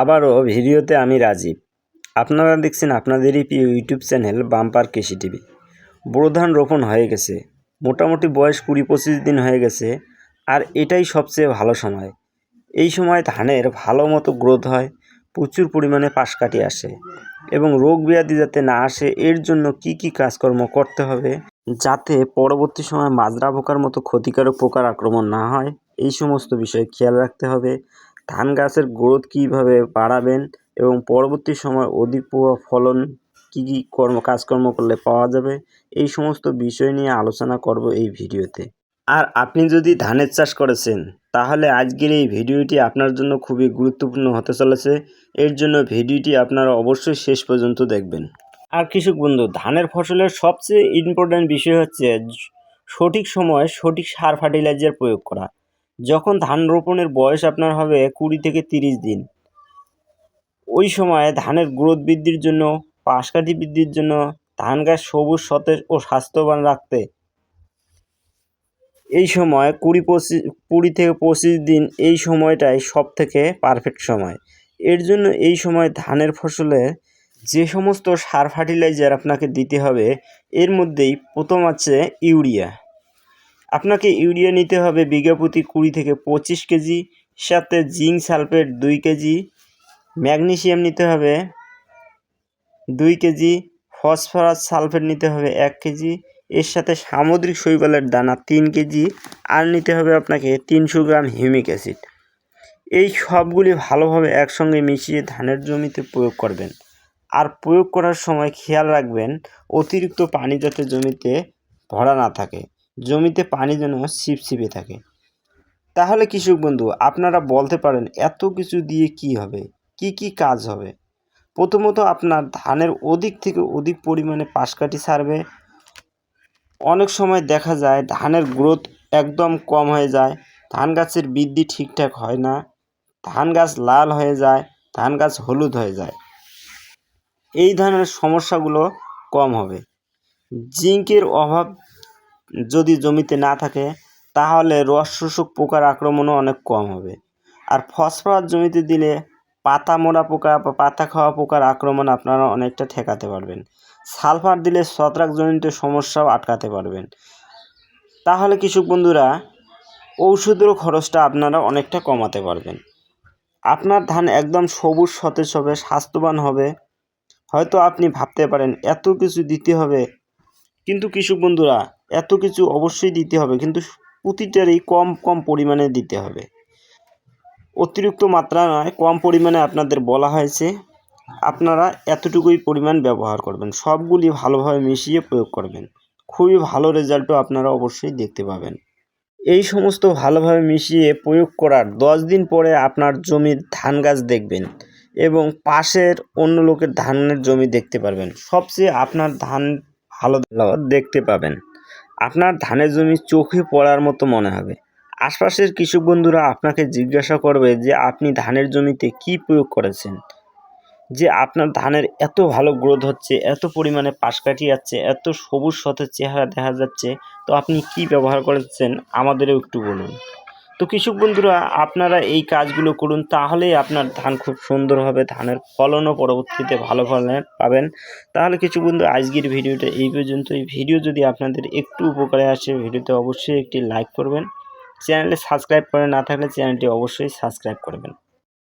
আবারও ভিডিওতে আমি রাজীব আপনারা দেখছেন আপনাদেরই প্রিয় YouTube channel bumper Krishi TV. বোরো ধান রোপণ হয়ে গেছে। মোটামুটি বয়স কুড়ি পঁচিশ দিন হয়ে গেছে। আর এটাই সবচেয়ে ভালো সময়। এই সময় ধানের ভালো মতো গ্রোথ হয়, প্রচুর পরিমাণে পাশ কাটি আসে এবং রোগ ব্যাধি যাতে না আসে, এর জন্য কি কি কাজকর্ম করতে হবে যাতে পরবর্তী সময় মাজরা পোকার মতো ক্ষতিকারক পোকার আক্রমণ না হয়, এই সমস্ত বিষয়ে খেয়াল রাখতে হবে। ধান গাছের গ্রোথ কীভাবে বাড়াবেন এবং পরবর্তী সময় অধিক পোয়া ফলন কী কী কর্ম, কাজকর্ম করলে পাওয়া যাবে, এই সমস্ত বিষয় নিয়ে আলোচনা করব এই ভিডিওতে। আর আপনি যদি ধানের চাষ করেছেন, তাহলে আজকের এই ভিডিওটি আপনার জন্য খুবই গুরুত্বপূর্ণ হতে চলেছে। এর জন্য ভিডিওটি আপনারা অবশ্যই শেষ পর্যন্ত দেখবেন। আর কৃষক বন্ধু, ধানের ফসলের সবচেয়ে ইম্পর্ট্যান্ট বিষয় হচ্ছে সঠিক সময়ে সঠিক সার ফার্টিলাইজার প্রয়োগ করা। যখন ধান রোপণের বয়স আপনার হবে কুড়ি থেকে তিরিশ দিন, ওই সময় ধানের গ্রোথ বৃদ্ধির জন্য, পাশকাঠি বৃদ্ধির জন্য ধান গাছ সবুজ, সতেজ ও স্বাস্থ্যবান রাখতে। এই সময় কুড়ি পঁচিশ, কুড়ি থেকে পঁচিশ দিন এই সময়টাই সব থেকে পারফেক্ট সময়। এর জন্য এই সময় ধানের ফসলে যে সমস্ত সার ফার্টিলাইজার আপনাকে দিতে হবে, এর মধ্যেই প্রথম আছে ইউরিয়া। আপনাকে ইউরিয়া নিতে হবে বিঘা প্রতি কুড়ি থেকে পঁচিশ কেজি, সাথে জিঙ্ক সালফেট দুই কেজি, ম্যাগনেশিয়াম নিতে হবে দুই কেজি, ফসফরাস সালফেট নিতে হবে এক কেজি, এর সাথে সামুদ্রিক শৈবালের দানা তিন কেজি, আর নিতে হবে আপনাকে তিনশো গ্রাম হিউমিক অ্যাসিড। এই সবগুলি ভালোভাবে একসঙ্গে মিশিয়ে ধানের জমিতে প্রয়োগ করবেন। আর প্রয়োগ করার সময় খেয়াল রাখবেন, অতিরিক্ত পানি যাতে জমিতে ভরা না থাকে। জমিতে পানি যেন ছিপছিপে থাকে। তাহলে কৃষক বন্ধু, আপনারা বলতে পারেন এত কিছু দিয়ে কি হবে? কি কি কাজ হবে? প্রথমত আপনার ধানের অধিক থেকে অধিক পরিমাণে পাশকাঠি ছাড়বে। অনেক সময় দেখা যায় ধানের গ্রোথ একদম কম হয়ে যায়, ধান গাছের বৃদ্ধি ঠিকঠাক হয় না, ধান গাছ লাল হয়ে যায়, ধান গাছ হলুদ হয়ে যায়। এই ধরনের সমস্যাগুলো কম হবে। জিঙ্কের অভাব যদি জমিতে না থাকে, তাহলে রস শোষক পোকার আক্রমণও অনেক কম হবে। আর ফসফরাস জমিতে দিলে পাতা মোড়া পোকা বা পাতা খাওয়া পোকার আক্রমণ আপনারা অনেকটা ঠেকাতে পারবেন। সালফার দিলে ছত্রাকজনিত সমস্যাও আটকাতে পারবেন। তাহলে কৃষক বন্ধুরা ঔষধেরও খরচটা আপনারা অনেকটা কমাতে পারবেন। আপনার ধান একদম সবুজ, সতেজ হবে, স্বাস্থ্যবান হবে। হয়তো আপনি ভাবতে পারেন, এত কিছু দিতে হবে কিন্তু কৃষক বন্ধুরা, এত কিছু অবশ্যই দিতে হবে। কিন্তু প্রতিটারই কম কম পরিমাণে দিতে হবে। অতিরিক্ত মাত্রা নয়, কম পরিমাণে আপনাদের বলা হয়েছে। আপনারা এতটুকুই পরিমাণ ব্যবহার করবেন। সবগুলি ভালোভাবে মিশিয়ে প্রয়োগ করবেন। খুবই ভালো রেজাল্টও আপনারা অবশ্যই দেখতে পাবেন। এই সমস্ত ভালোভাবে মিশিয়ে প্রয়োগ করার দশ দিন পরে আপনার জমির ধান গাছ দেখবেন এবং পাশের অন্য লোকের ধানের জমি দেখতে পারবেন। সবচেয়ে আপনার ধান ভালো দেখতে পাবেন। আপনার ধানের জমি চোখে পড়ার মতো মনে হবে। আশপাশের কৃষক বন্ধুরা আপনাকে জিজ্ঞাসা করবে যে আপনি ধানের জমিতে কি প্রয়োগ করেছেন? যে আপনার ধানের এত ভালো গ্রোথ হচ্ছে, এত পরিমাণে পাশ কাটিয়ে যাচ্ছে, এত সবুজ সতেজ চেহারা দেখা যাচ্ছে, তো আপনি কি ব্যবহার করেছেন আমাদেরও একটু বলুন। তো কৃষক বন্ধুরা, আপনারা এই কাজগুলো করুন তাহলেই আপনার ধান খুব সুন্দর হবে, ধানের ফলনও পরবর্তীতে ভালো ফলন পাবেন। তাহলে কিছু বন্ধু আজকের ভিডিওটা এই পর্যন্ত এই ভিডিও যদি আপনাদের একটু উপকারে আসে, ভিডিওতে অবশ্যই একটি লাইক করবেন। চ্যানেলে সাবস্ক্রাইব করে না থাকলে চ্যানেলটি অবশ্যই সাবস্ক্রাইব করবেন।